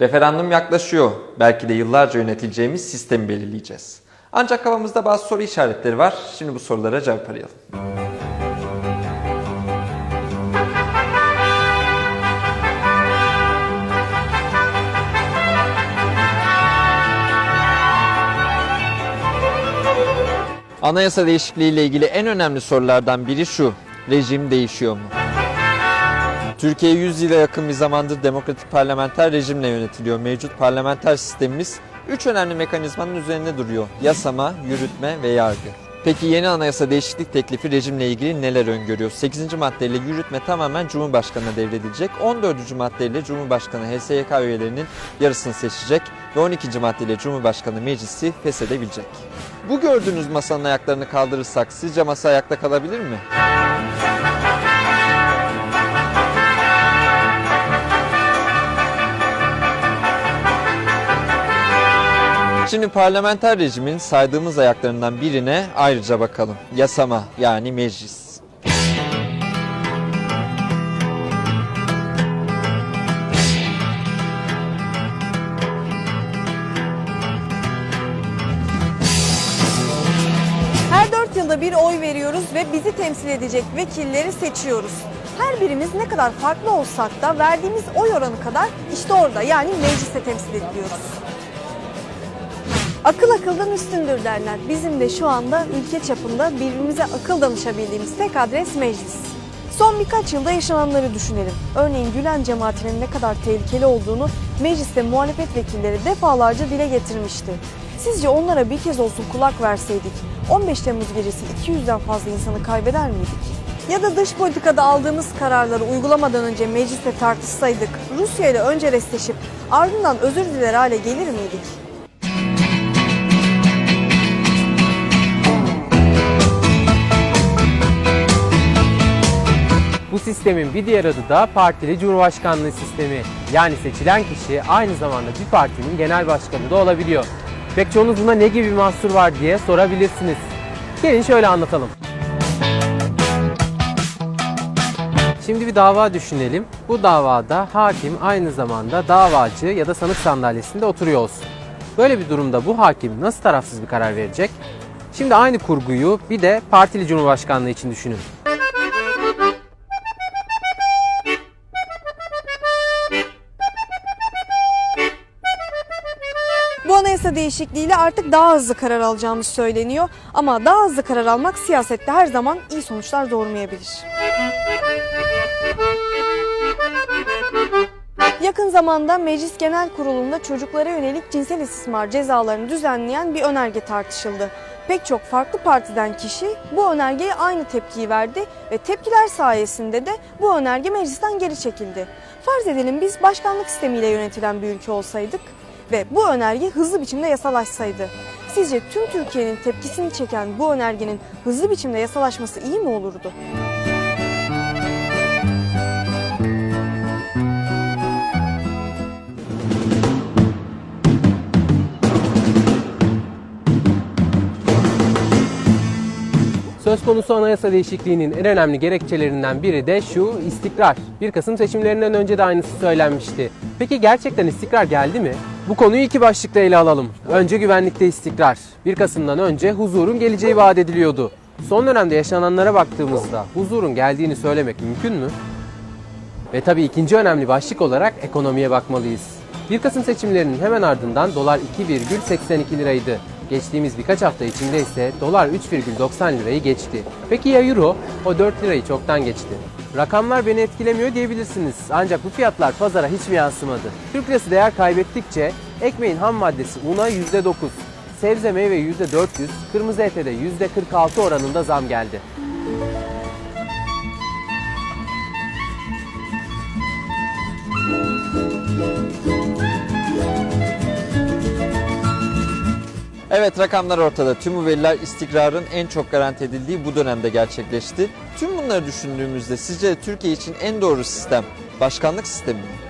Referandum yaklaşıyor. Belki de yıllarca yönetileceğimiz sistemi belirleyeceğiz. Ancak kafamızda bazı soru işaretleri var. Şimdi bu sorulara cevap arayalım. Anayasa değişikliği ile ilgili en önemli sorulardan biri şu. Rejim değişiyor mu? Türkiye 100 yıla yakın bir zamandır demokratik parlamenter rejimle yönetiliyor. Mevcut parlamenter sistemimiz 3 önemli mekanizmanın üzerinde duruyor. Yasama, yürütme ve yargı. Peki yeni anayasa değişiklik teklifi rejimle ilgili neler öngörüyor? 8. maddeyle yürütme tamamen Cumhurbaşkanı'na devredilecek. 14. maddeyle Cumhurbaşkanı HSYK üyelerinin yarısını seçecek ve 12. maddeyle Cumhurbaşkanı meclisi feshedebilecek. Bu gördüğünüz masanın ayaklarını kaldırırsak sizce masa ayakta kalabilir mi? Şimdi parlamenter rejimin saydığımız ayaklarından birine ayrıca bakalım. Yasama yani meclis. Her dört yılda bir oy veriyoruz ve bizi temsil edecek vekilleri seçiyoruz. Her birimiz ne kadar farklı olsak da verdiğimiz oy oranı kadar işte orada yani mecliste temsil ediliyoruz. Akıl akıldan üstündür derler. Bizim de şu anda ülke çapında birbirimize akıl danışabildiğimiz tek adres meclis. Son birkaç yılda yaşananları düşünelim. Örneğin Gülen cemaatinin ne kadar tehlikeli olduğunu mecliste muhalefet vekilleri defalarca dile getirmişti. Sizce onlara bir kez olsun kulak verseydik 15 Temmuz gecesi 200'den fazla insanı kaybeder miydik? Ya da dış politikada aldığımız kararları uygulamadan önce mecliste tartışsaydık, Rusya ile önce restleşip ardından özür diler hale gelir miydik? Sistemin bir diğer adı da partili cumhurbaşkanlığı sistemi. Yani seçilen kişi aynı zamanda bir partinin genel başkanı da olabiliyor. Pek çoğunuz buna ne gibi mahsur var diye sorabilirsiniz. Gelin şöyle anlatalım. Şimdi bir dava düşünelim. Bu davada hakim aynı zamanda davacı ya da sanık sandalyesinde oturuyor olsun. Böyle bir durumda bu hakim nasıl tarafsız bir karar verecek? Şimdi aynı kurguyu bir de partili cumhurbaşkanlığı için düşünün. Anayasa değişikliğiyle artık daha hızlı karar alacağımız söyleniyor. Ama daha hızlı karar almak siyasette her zaman iyi sonuçlar doğurmayabilir. Yakın zamanda Meclis Genel Kurulu'nda çocuklara yönelik cinsel istismar cezalarını düzenleyen bir önerge tartışıldı. Pek çok farklı partiden kişi bu önergeye aynı tepkiyi verdi ve tepkiler sayesinde de bu önerge meclisten geri çekildi. Farz edelim biz başkanlık sistemiyle yönetilen bir ülke olsaydık ve bu önerge hızlı biçimde yasalaşsaydı. Sizce tüm Türkiye'nin tepkisini çeken bu önergenin hızlı biçimde yasalaşması iyi mi olurdu? Söz konusu anayasa değişikliğinin en önemli gerekçelerinden biri de şu istikrar. 1 Kasım seçimlerinden önce de aynısı söylenmişti. Peki gerçekten istikrar geldi mi? Bu konuyu iki başlıkta ele alalım. Önce güvenlikte istikrar. 1 Kasım'dan önce huzurun geleceği vaat ediliyordu. Son dönemde yaşananlara baktığımızda huzurun geldiğini söylemek mümkün mü? Ve tabii ikinci önemli başlık olarak ekonomiye bakmalıyız. 1 Kasım seçimlerinin hemen ardından dolar 2,82 liraydı. Geçtiğimiz birkaç hafta içinde ise dolar 3,90 lirayı geçti. Peki ya euro? O 4 lirayı çoktan geçti. Rakamlar beni etkilemiyor diyebilirsiniz. Ancak bu fiyatlar pazara hiç mi yansımadı? Türk lirası değer kaybettikçe ekmeğin ham maddesi una %9, sebze meyve %400, kırmızı ete de %46 oranında zam geldi. Evet rakamlar ortada. Tüm bu veriler istikrarın en çok garanti edildiği bu dönemde gerçekleşti. Tüm bunları düşündüğümüzde sizce Türkiye için en doğru sistem başkanlık sistemi mi?